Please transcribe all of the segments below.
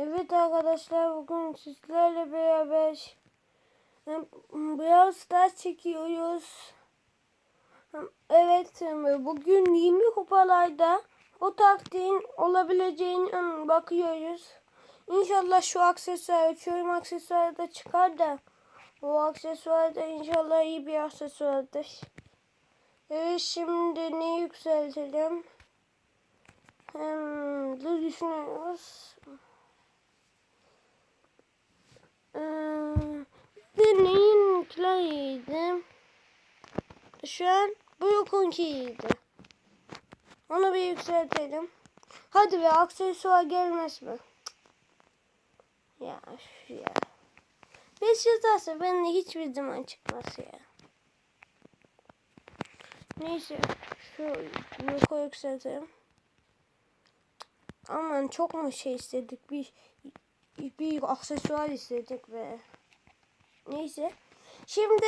Evet arkadaşlar bugün sizlerle beraber Brawl Stars çekiyoruz. Evet bugün 20 kupalarda o taktiğin olabileceğini bakıyoruz. İnşallah şu aksesuar, uçuyorum aksesuarı da çıkar da bu aksesuar da inşallah iyi bir aksesuardır. Evet şimdi ne yükseltelim? Hem de düşünüyoruz. Ee, bir neyinkiler iyiydi? Şu an Brook'unki iyiydi. Onu bir yükseltelim. Hadi be aksesuar gelmez mi? Ya şu ya. Beş yazarsa ben de hiçbir zaman çıkmaz ya. Neyse şu Brook'u yükseltelim. Aman çok mu şey istedik bir bir aksesuar istedik ve neyse. Şimdi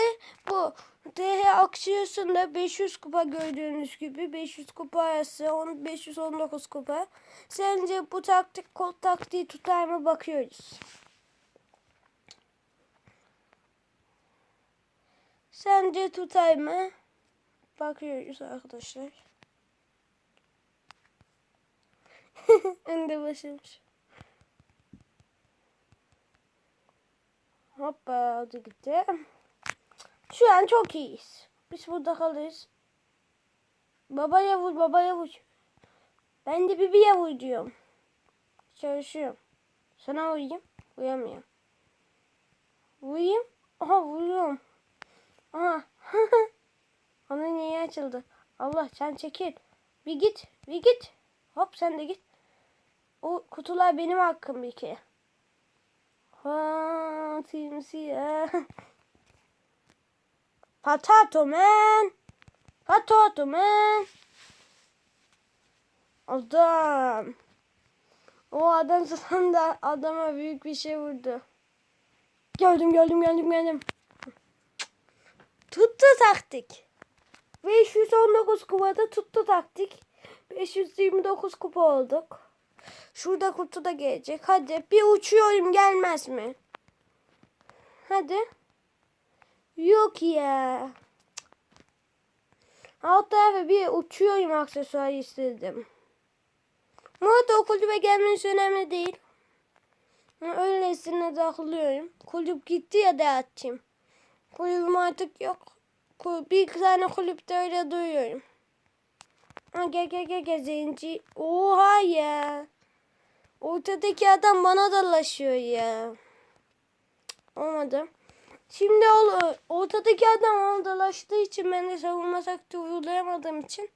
bu DH aksiyosunda 500 kupa gördüğünüz gibi 500 kupa arası 10 519 kupa. Sence bu taktik kod taktiği tutar mı bakıyoruz. Sence tutar mı? Bakıyoruz arkadaşlar. Önde başlamış. Hoppa hadi gitti. Şu an çok iyiyiz. Biz burada kalırız. Babaya vur babaya vur. Ben de bebeğe vur diyorum. Çalışıyorum. Sana vurayım. Vuramıyorum. Vurayım. Aha vuruyorum. Aha. Onun niye açıldı? Allah sen çekil. Bir git. Bir git. Hop sen de git. O kutular benim hakkım bir kere. Ha, timsiyah. Potato man. Potato man. Adam. O adam sonunda adama büyük bir şey vurdu. Gördüm gördüm gördüm gördüm. Tuttu taktik. 519 kupada tuttu taktik. 529 kupa olduk. Şurada kutu da gelecek. Hadi bir uçuyorum gelmez mi? Hadi. Yok ya. Alt tarafı bir uçuyorum aksesuar istedim. Arada o kulübe gelmeniz önemli değil. Öylesine dağılıyorum. Kulüp gitti ya da atayım. Kulübüm artık yok. Bir tane kulüpte öyle duyuyorum. Ha, gel gel gel gel zenci. Oha ya. Ortadaki adam bana dalaşıyor ya. Olmadı. Şimdi ol, ortadaki adam bana dalaştığı için ben de savunma taktiği uygulayamadığım için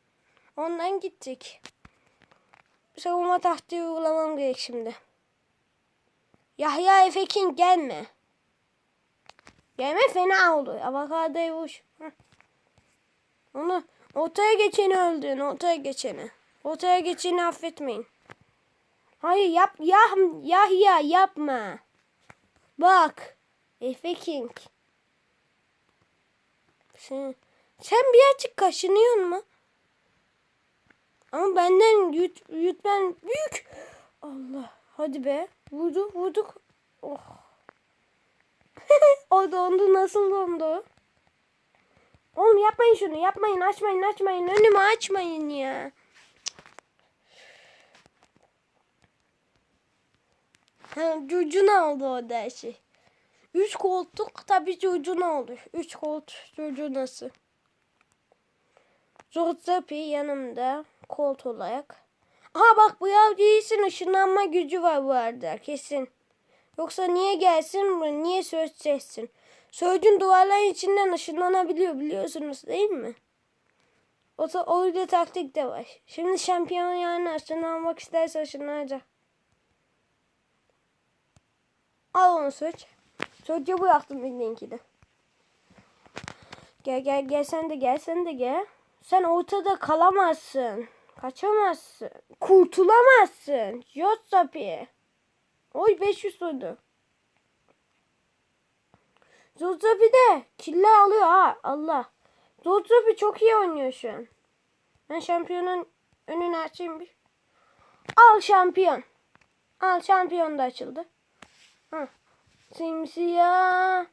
ondan gittik. Savunma taktiği uygulamam gerek şimdi. Yahya Efekin gelme. Gelme fena olur. Avokadoyu vuş. Onu ortaya geçeni öldün. Ortaya geçeni. Ortaya geçeni affetmeyin. Hayır yap ya Yahya yapma. Bak. Efe King. Sen, sen bir açık kaşınıyor mu? Ama benden yut, yut ben büyük. Allah. Hadi be. Vurduk vurduk. Oh. o dondu nasıl dondu? Oğlum yapmayın şunu yapmayın açmayın açmayın önümü açmayın ya. Ha, cucuna oldu o da şey. Üç koltuk tabii cucuna olur. Üç koltuk cucunası. Zorzapi yanımda kolt olarak. Aha bak bu yav değilsin ışınlanma gücü var bu arada kesin. Yoksa niye gelsin? Niye söz Sözcün duvarların içinden ışınlanabiliyor biliyorsunuz değil mi? O da orada taktik de var. Şimdi şampiyon yani ışınlanmak isterse ışınlanacak. Al onu söz. Sözcü bıraktım bildiğinki de. Gel gel gel sen de gel sen de gel. Sen ortada kalamazsın. Kaçamazsın. Kurtulamazsın. Yosapi. Oy 500 oldu. Zozopi de kille alıyor ha Allah. Zozopi çok iyi oynuyor şu an. Ben şampiyonun önünü açayım bir. Al şampiyon. Al şampiyon da açıldı. Ha. Simsiyah.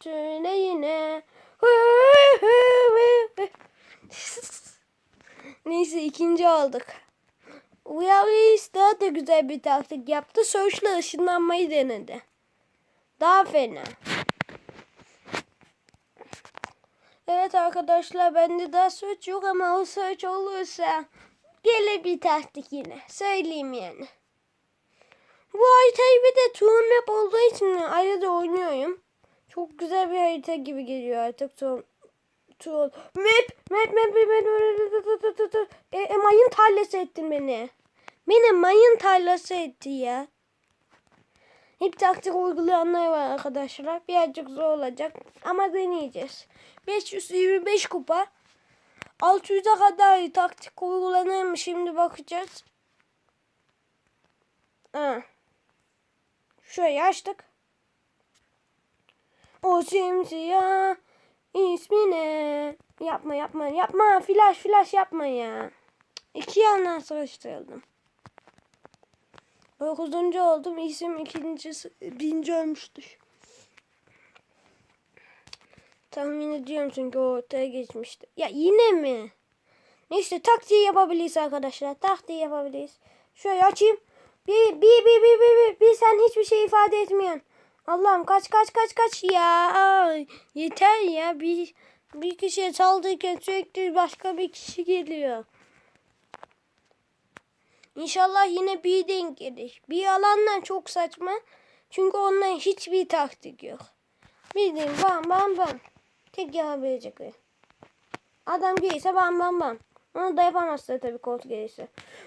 Söyle yine. Neyse ikinci olduk. Uyavis daha da güzel bir taktik yaptı. Search'la ışınlanmayı denedi. Daha fena. Evet arkadaşlar bende daha search yok ama o search olursa gelir bir yine. Söyleyeyim yani. Bu haritayı bir de tool map olduğu için arada oynuyorum. Çok güzel bir harita gibi geliyor artık tool. tool. Map, map, map, map, map, e, e, mayın tarlası ettin beni. Beni mayın tarlası etti ya. Hep taktik uygulayanlar var arkadaşlar. Birazcık zor olacak ama deneyeceğiz. 525 kupa. 600'e kadar taktik uygulanır mı şimdi bakacağız. Ha. Şöyle açtık. O simsiyah ismi ne? Yapma yapma yapma. Flash flash yapma ya. İki yandan sıkıştırıldım. Dokuzuncu oldum. İsim ikincisi birinci olmuştur. Tahmin ediyorum çünkü o ortaya geçmişti. Ya yine mi? Neyse taktiği yapabiliriz arkadaşlar. Taktiği yapabiliriz. Şöyle açayım. Bir, bir, bir, bir, bir, bir, bir sen hiçbir şey ifade etmiyorsun. Allah'ım kaç kaç kaç kaç ya. Yeter ya. Bir, bir kişiye saldırırken sürekli başka bir kişi geliyor. İnşallah yine bir denk gelir. Bir alandan çok saçma. Çünkü onların hiçbir taktik yok. Bildiğin bam bam bam. Tek yapabilecek o. Adam gelirse bam bam bam. Onu da yapamazsa tabii koltuk.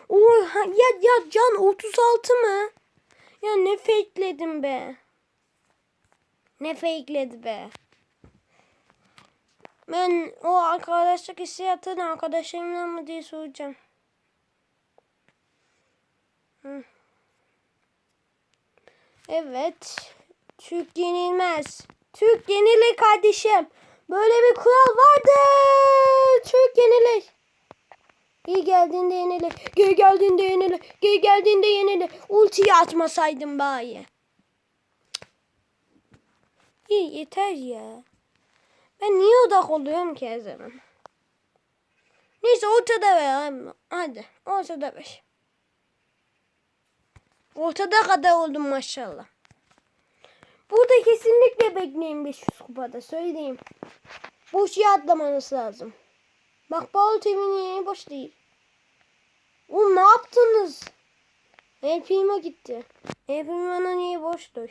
Oy ha- ya ya can 36 mı? Ya ne fakeledim be. Ne fakeledi be. Ben o arkadaşlık hissiyatını arkadaşlarımla mı diye soracağım. Evet. Türk yenilmez. Türk yenilir kardeşim. Böyle bir kural vardı. Türk yenilir. İyi geldiğinde yenilir. Geri geldiğinde yenilir. Geri geldiğinde yenilir. Ultiyi atmasaydım bari. İyi yeter ya. Ben niye odak oluyorum ki her zaman? Neyse ortada ver. Hadi ortada ver. Ortada kadar oldum maşallah. Burada kesinlikle bekleyin 500 kupada söyleyeyim. Boşya atlamanız lazım. Bak bal temini boş değil. Oğlum ne yaptınız? El gitti. El Primo'nun iyi boştur.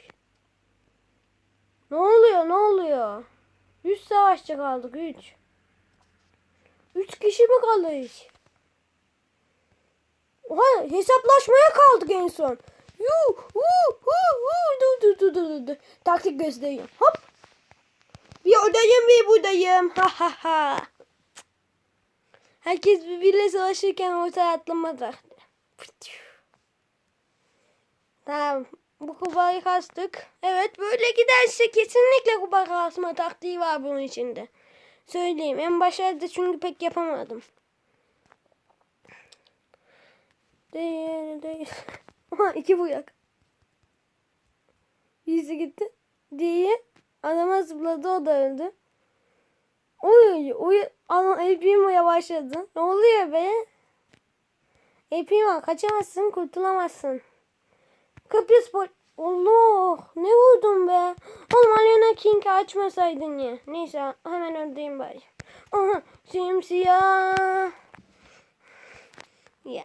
Ne oluyor ne oluyor? 100 savaşçı kaldık 3. 3 kişi mi kalır? Oha hesaplaşmaya kaldık en son. Yuh, hu, hu, hu, dur, dur, dur. Taktik gösteriyorum. Hop. Bir oradayım bir buradayım. Ha ha ha. Herkes birbiriyle savaşırken ortaya atlamadı. Tamam. Bu kupayı kastık. Evet böyle giderse kesinlikle kupa kasma taktiği var bunun içinde. Söyleyeyim. En başlarda çünkü pek yapamadım. Değil değil. Aha iki buyak. Birisi gitti. Diye adama zıpladı o da öldü. Oy oy ana Elpimo yavaşladı. Ne oluyor be? Elpimo kaçamazsın kurtulamazsın. Kıbrıs pol... Allah ne vurdun be. Oğlum Alena King'i açmasaydın ya. Neyse hemen öldüreyim bari. Aha simsiyah. Ya.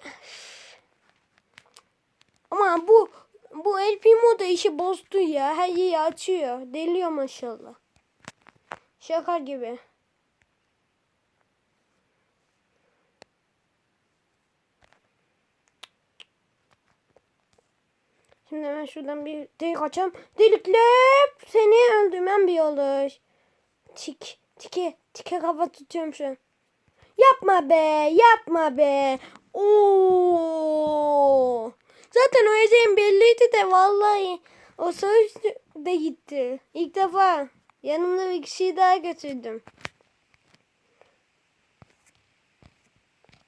Ama bu bu El Primo işi bozdu ya. Her yeri açıyor. Deliyor maşallah. Şaka gibi. Şimdi hemen şuradan bir delik açalım. Deliklep seni öldürmem bir olur. Tik, tike, tike kafa tutuyorum şu an. Yapma be, yapma be. Oo. Zaten öleceğim belliydi de vallahi o söz de gitti. İlk defa yanımda bir kişiyi daha götürdüm.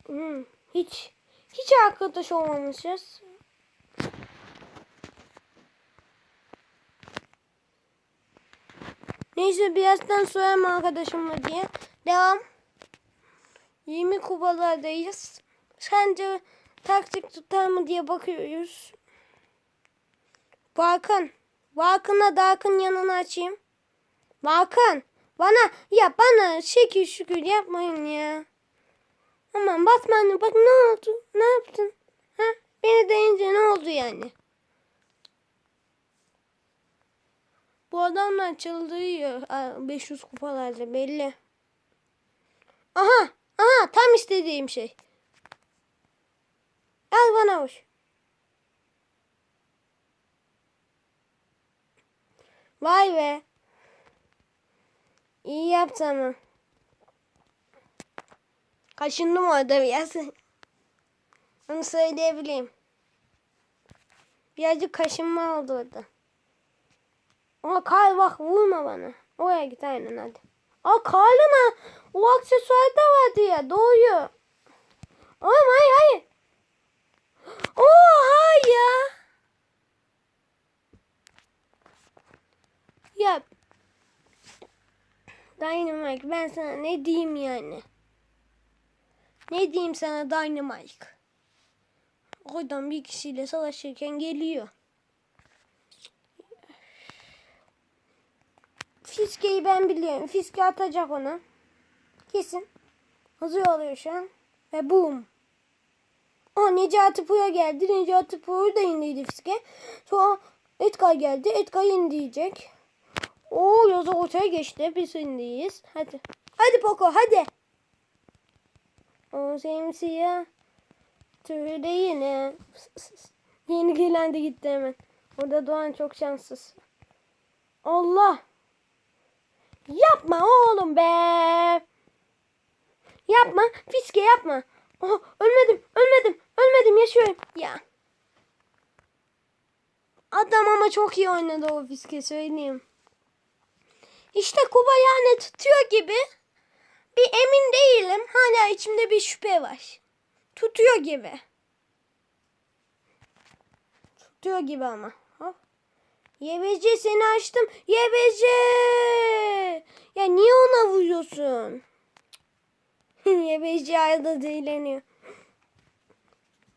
Hmm, hiç hiç arkadaş olmamışız. Neyse birazdan sorarım arkadaşımla diye. Devam. 20 kubalardayız. Sence taktik tutar mı diye bakıyoruz. Balkan. Balkan'a Dark'ın yanına açayım. Balkan. Bana ya bana şekil şükür yapmayın ya. Aman Batman'ım bak ne oldu? Ne yaptın? Ha? Beni deyince ne oldu yani? Bu adamlar çıldırıyor. Aa, 500 kupalarla belli. Aha! Aha! Tam istediğim şey. Al bana hoş. Vay be. İyi yaptı ama. Kaşındım orada biraz. Onu söyleyebileyim. Birazcık kaşınma oldu orada. Ama Karl bak vurma bana. Oraya git aynen hadi. Aa Karl'ına o aksesuar da vardı ya doğuyor. Oğlum hayır hayır. Oha ya. Ya. Dynamite ben sana ne diyeyim yani. Ne diyeyim sana Dynamite. Oradan bir kişiyle savaşırken geliyor. Fiske'yi ben biliyorum. Fiske atacak ona. Kesin. Hazır oluyor şu an. Ve boom. Aa Necati Puya geldi. Necati Puya da indiydi Fiske. Sonra Edgar geldi. Edgar indiyecek. Oo Yoza ortaya geçti. Biz indiyiz. Hadi. Hadi Poco hadi. O simsiyah. Türü yine. Yeni gelen de gitti hemen. Orada Doğan çok şanssız. Allah. Yapma oğlum be. Yapma. Fiske yapma. Oh, ölmedim. Ölmedim. Ölmedim. Yaşıyorum. Ya. Adam ama çok iyi oynadı o fiske söyleyeyim. İşte Kuba yani tutuyor gibi. Bir emin değilim. Hala içimde bir şüphe var. Tutuyor gibi. Tutuyor gibi ama. Hop. YBC seni açtım. YBC. Ya niye ona vuruyorsun? YBC ayda dileniyor.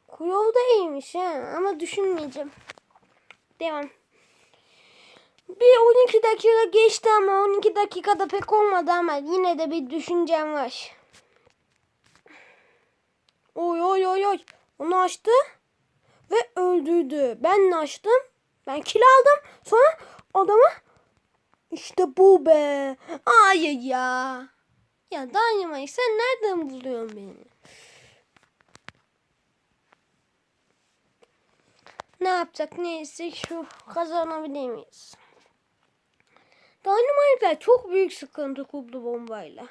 Kuyov da iyiymiş ha ama düşünmeyeceğim. Devam. Bir 12 dakika geçti ama 12 dakikada pek olmadı ama yine de bir düşüncem var. Oy oy oy oy. Onu açtı ve öldürdü. Ben de açtım. Ben kill aldım. Sonra adamı işte bu be. Hayır ya. Ya Dynamite sen nereden buluyorsun beni? Ne yapacak neyse şu kazanabilir miyiz? Dynamite'ler çok büyük sıkıntı kublu bombayla.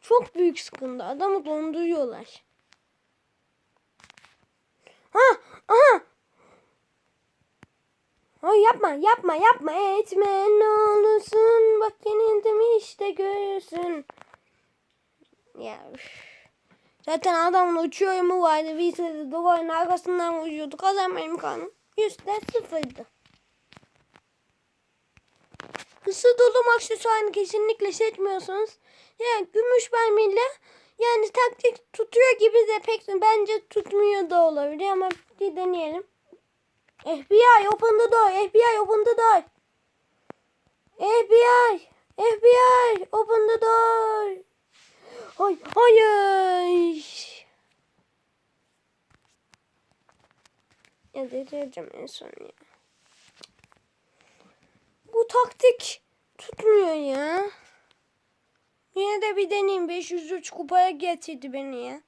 Çok büyük sıkıntı. Adamı donduruyorlar. Ha, aha. Ay yapma, yapma, yapma, etme ne olursun. Bak yenildim işte görürsün. Ya. Zaten adamın uçuyor mu vardı. Biz de duvarın arkasından uçuyordu. Kazanma imkanım. Yüzde sıfırdı. Isı dolu aksesuarını kesinlikle seçmiyorsunuz. Yani gümüş mermiyle yani taktik tutuyor gibi de pek bence tutmuyor da olabilir ama bir deneyelim. FBI open the door. FBI open the door. FBI. FBI open the door. Hay hayır. Ya delireceğim en son ya. Bu taktik tutmuyor ya. Yine de bir deneyeyim. 503 kupaya getirdi beni ya.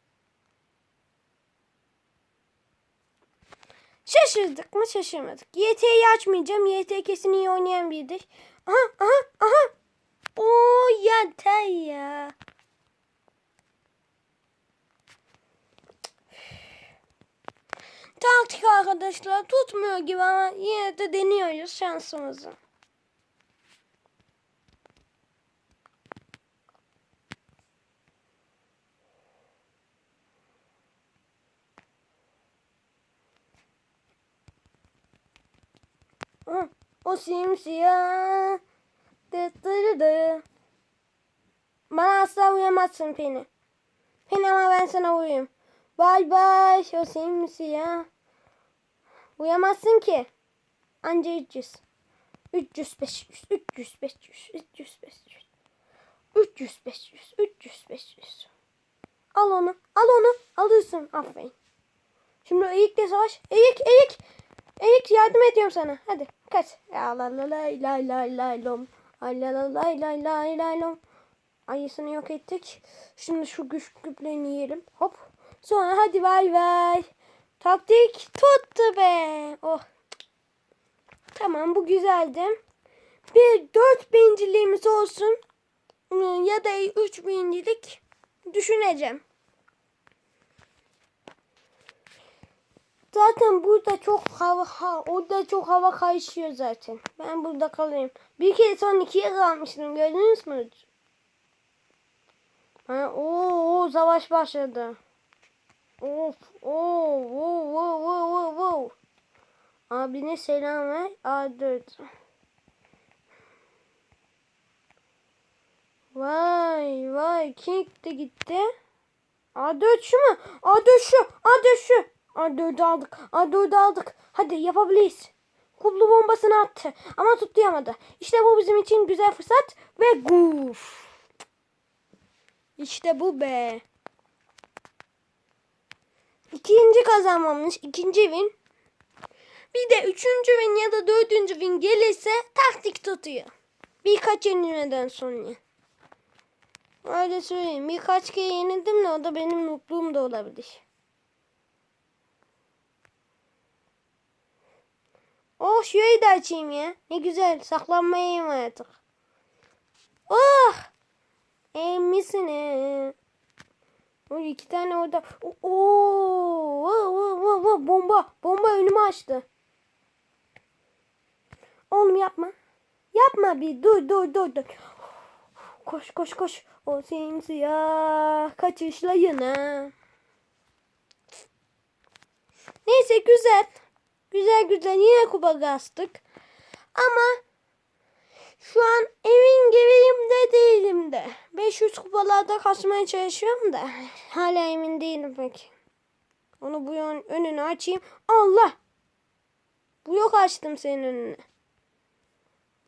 Şaşırdık mı şaşırmadık. YT'yi açmayacağım. YT kesin iyi oynayan biridir. Aha aha aha. Oo yeter ya. Taktik arkadaşlar tutmuyor gibi ama yine de deniyoruz şansımızı. O simsiyah. Dı dı dı. Bana asla uyamazsın Penny. Penny ama ben sana uyuyayım. Bay bay. O ya? Uyamazsın ki. Anca 300. 300 500 300 500 300 500 300 500 300 500 Al onu. Al onu. Alırsın. Aferin. Şimdi Eğik'le savaş. Eğik, Eğik. Eğik yardım ediyorum sana. Hadi kaç. La la la la la la lom. Ay la la la la la la lom. Ayısını yok ettik. Şimdi şu güç küplerini yiyelim. Hop. Sonra hadi vay vay. Taktik tuttu be. Oh. Tamam bu güzeldi. Bir dört binciliğimiz olsun. Hmm, Ya da üç bincilik düşüneceğim. Zaten burada çok hava, ha, orada çok hava karışıyor zaten. Ben burada kalayım. Bir kere son ikiye kalmıştım gördünüz mü? Ha, oo, oo, savaş başladı. Of, oo, oo, oo, oo, oo, oo. Abine selam ver. A4. Vay vay King de gitti. A4 şu mu? A4 şu. A4 şu. A4'ü aldık. A4'ü aldık. Hadi yapabiliriz. Kublu bombasını attı. Ama tutlayamadı. İşte bu bizim için güzel fırsat. Ve guf. İşte bu be. İkinci kazanmamız. ikinci win. Bir de üçüncü win ya da dördüncü win gelirse taktik tutuyor. Birkaç yenilmeden sonra. Öyle söyleyeyim. Birkaç kere yenildim de o da benim mutluluğum da olabilir. Oh şurayı da açayım ya. Ne güzel. Saklanmayayım artık. Oh! Emmisin he. O iki tane orada. Oo! Oo! Oo! Oo! Bomba. Bomba önümü açtı. Oğlum yapma. Yapma bir. Dur dur dur dur. Koş koş koş. O simsiyah kaçışlayına. Neyse güzel. Güzel güzel yine kupa kastık. Ama şu an evin gibiyim değilim de. 500 kupalarda kasmaya çalışıyorum da. Hala emin değilim pek. Onu bu yön, önünü açayım. Allah! Bu yok açtım senin önüne.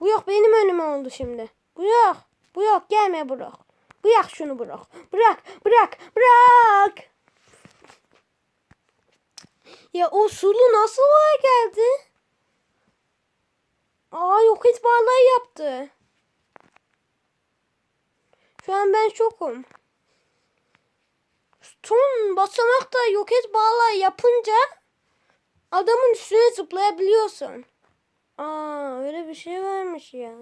Bu yok benim önüme oldu şimdi. Bu yok. Bu yok gelme bırak. Bırak şunu bırak. Bırak bırak bırak. Ya o sulu nasıl oraya geldi? Aa yok et bağlayı yaptı. Şu an ben şokum. Son basamakta yok et bağlayı yapınca adamın üstüne zıplayabiliyorsun. Aa öyle bir şey varmış ya.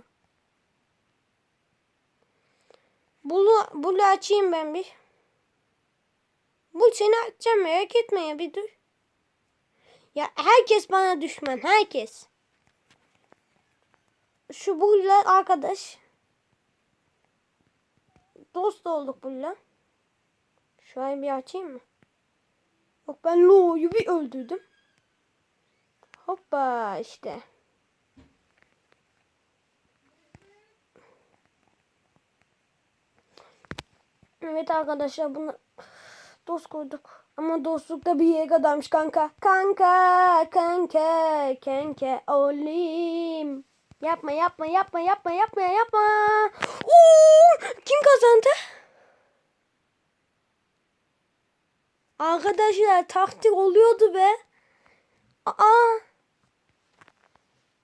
Bunu, bunu açayım ben bir. Bu seni açacağım merak etme ya bir dur. Ya herkes bana düşman herkes. Şu bulla arkadaş. Dost olduk bulla. Şu an bir açayım mı? Yok ben Lo'yu bir öldürdüm. Hoppa işte. Evet arkadaşlar bunu dost koyduk. Ama dostlukta bir yere kadarmış kanka. Kanka, kanka, kanka olayım. Yapma, yapma, yapma, yapma, yapma, yapma. Oo, kim kazandı? Arkadaşlar taktik oluyordu be. Aa.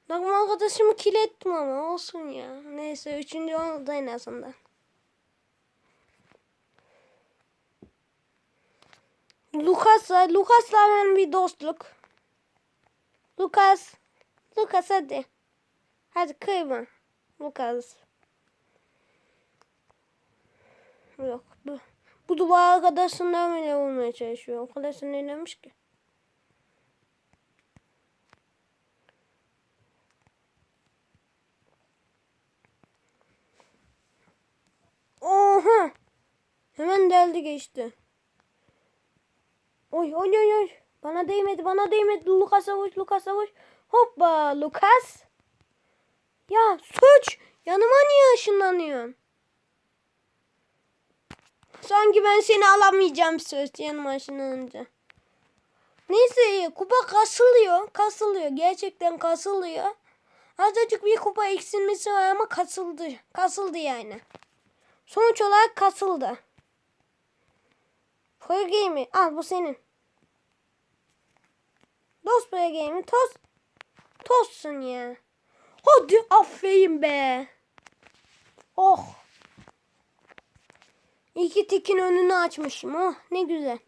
Takım arkadaşımı kilettim ama olsun ya. Neyse üçüncü oldu en azından. Lucas'a, Lucas'la hemen bir dostluk. Lucas, Lucas hadi. Hadi kıyma. Lucas. Yok bu. Bu duvar arkadaşından bile vurmaya çalışıyor. O kadar sinirlenmiş ki. Oha! Hemen deldi geçti. Oy oy oy oy. Bana değmedi bana değmedi. Lucas'a vuş Lucas'a vuş. Hoppa Lucas. Ya suç. Yanıma niye ışınlanıyorsun? Sanki ben seni alamayacağım söz yanıma ışınlanınca. Neyse kupa kasılıyor. Kasılıyor. Gerçekten kasılıyor. Azıcık bir kupa eksilmesi var ama kasıldı. Kasıldı yani. Sonuç olarak kasıldı. Pro Game'i al bu senin. Dost Pro Game'i toz. Tozsun ya. Hadi aferin be. Oh. İki tikin önünü açmışım. Oh ne güzel.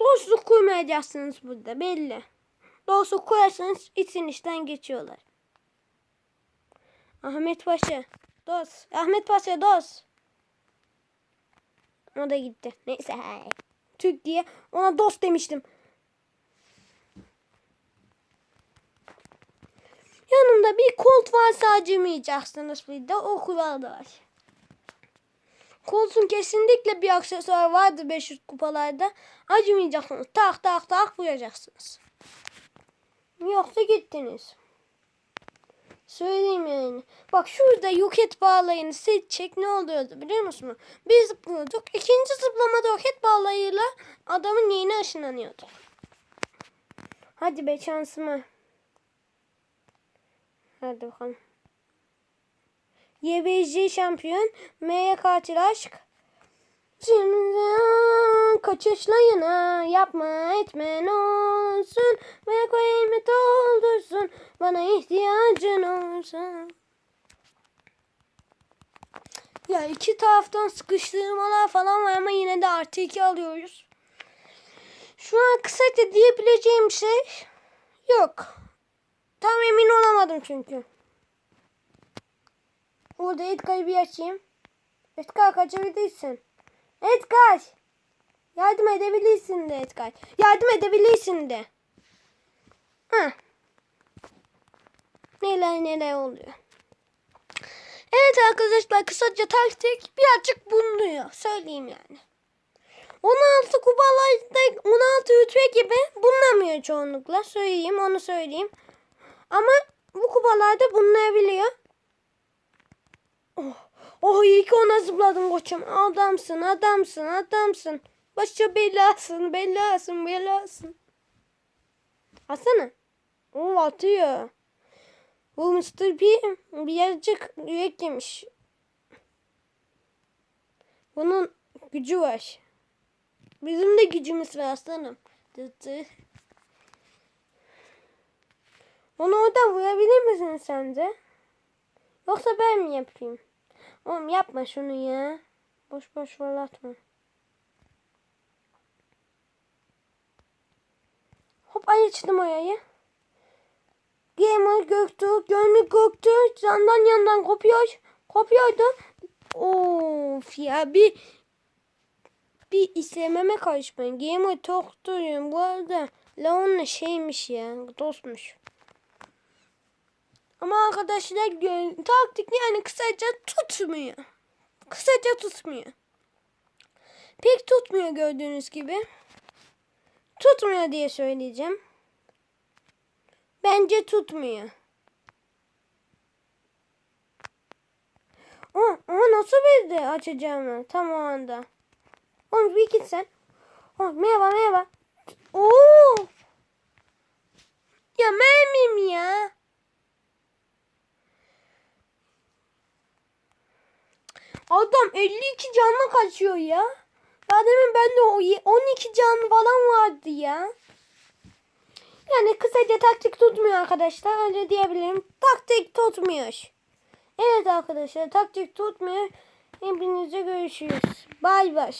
Dostluk kurmayacaksınız burada belli. Dostluk kurarsanız için işten geçiyorlar. Ahmet Paşa. Dost. Ahmet Paşa dost. O da gitti. Neyse. Türk diye ona dost demiştim. Yanımda bir kolt varsa acımayacaksınız bir de o kural var. Koltuğun kesinlikle bir aksesuar vardı 500 kupalarda. Acımayacaksınız. Tak tak tak vuracaksınız. Yoksa gittiniz. Söyleyeyim yani. Bak şurada roket bağlayını seçecek ne oluyordu biliyor musun? Bir zıplıyorduk. İkinci zıplamada roket bağlayıyla adamın yeni ışınlanıyordu. Hadi be şansıma. Hadi bakalım. YBC şampiyon. M'ye katil aşk. Şimdi kaçışla yana yapma etme ne olsun ve koyayım doldursun bana ihtiyacın olsa. Ya iki taraftan sıkıştırmalar falan var ama yine de artı iki alıyoruz. Şu an kısaca diyebileceğim şey yok. Tam emin olamadım çünkü. Burada Edgar'ı bir açayım. Edgar kaçabilirsin. Edgar. Yardım edebilirsin de Edgar. Yardım edebilirsin de. Hı. Neler neler oluyor. Evet arkadaşlar kısaca taktik birazcık bulunuyor. Söyleyeyim yani. 16 kupalarda 16 rütbe gibi bulunamıyor çoğunlukla. Söyleyeyim onu söyleyeyim. Ama bu kupalarda bulunabiliyor. Oh, oh iyi ki ona zıpladım koçum. Adamsın, adamsın, adamsın. Başça belasın, belasın, belasın. Atsana. O atıyor. Bu Mr. P birazcık yürek yemiş. Bunun gücü var. Bizim de gücümüz var aslanım. Dı dı. Onu oradan vurabilir misin sence? Yoksa ben mi yapayım? Oğlum yapma şunu ya. Boş boş fırlatma. Hop ay açtım orayı. Gamer Göktuğ, gönlü Göktuğ, yandan yandan kopuyor. Kopuyordu. Of ya bir bir istememe karışmayın. Gamer Toktu'yum bu arada. Leon'la şeymiş ya. Dostmuş. Ama arkadaşlar taktik yani kısaca tutmuyor. Kısaca tutmuyor. Pek tutmuyor gördüğünüz gibi. Tutmuyor diye söyleyeceğim. Bence tutmuyor. O, o nasıl bildi açacağımı tam o anda. Oğlum bir git sen. Oh, merhaba merhaba. Oo. Ya mermim ya. Adam 52 canlı kaçıyor ya. Ya demin bende o ye- 12 can falan vardı ya. Yani kısaca taktik tutmuyor arkadaşlar. Öyle diyebilirim. Taktik tutmuyor. Evet arkadaşlar taktik tutmuyor. Hepinize görüşürüz. Bay bay.